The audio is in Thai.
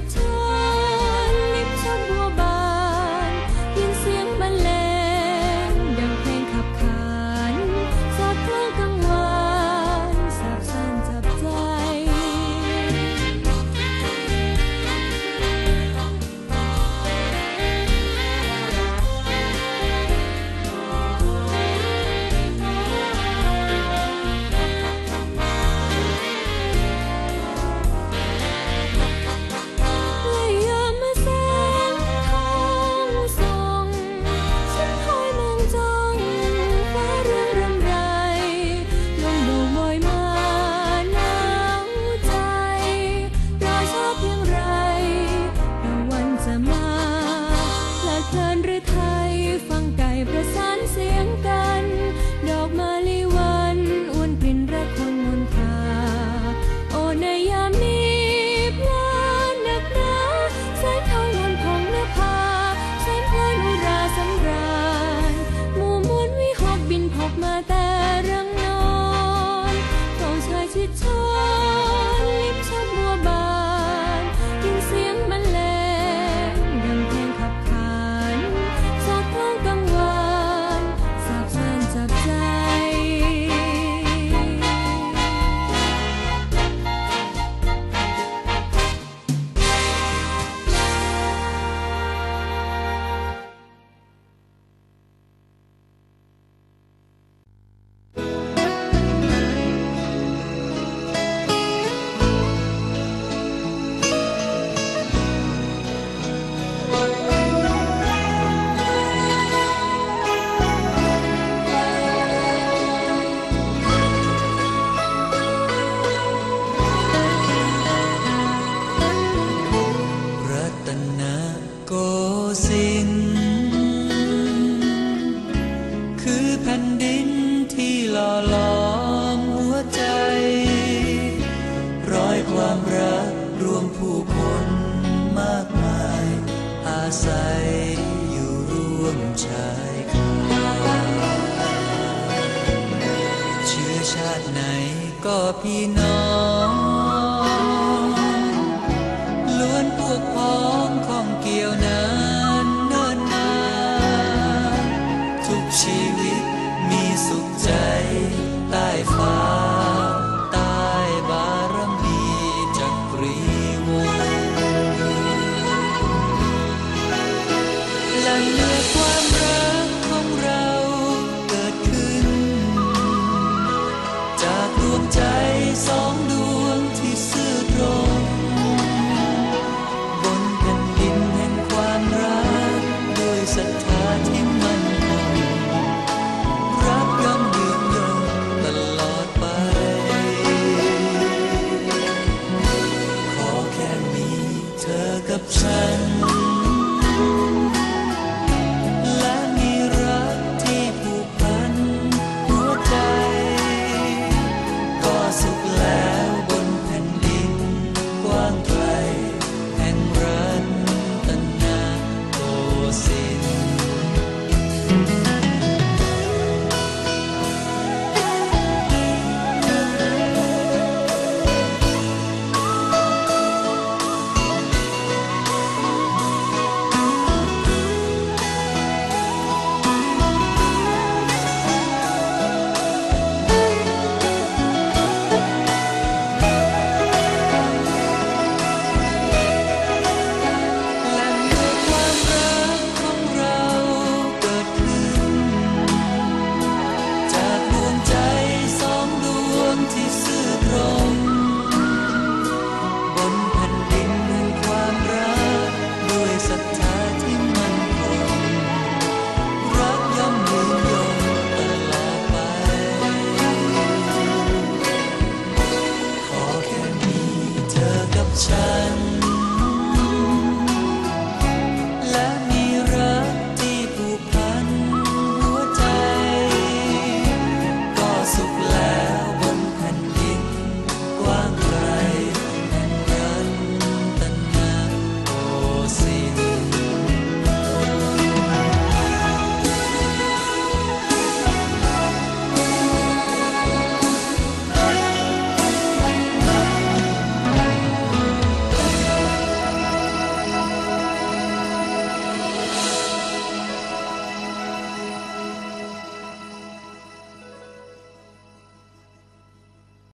to ความรักรวมผู้คนมากมาย อาศัยอยู่ร่วมชายคาเชื้อชาติไหนก็พี่น้องล้วนพวกพ้องของเกี่ยวนานเนิ่นนานทุกชีวิตมีสุขใจใต้ฟ้า และเมื่อความรัก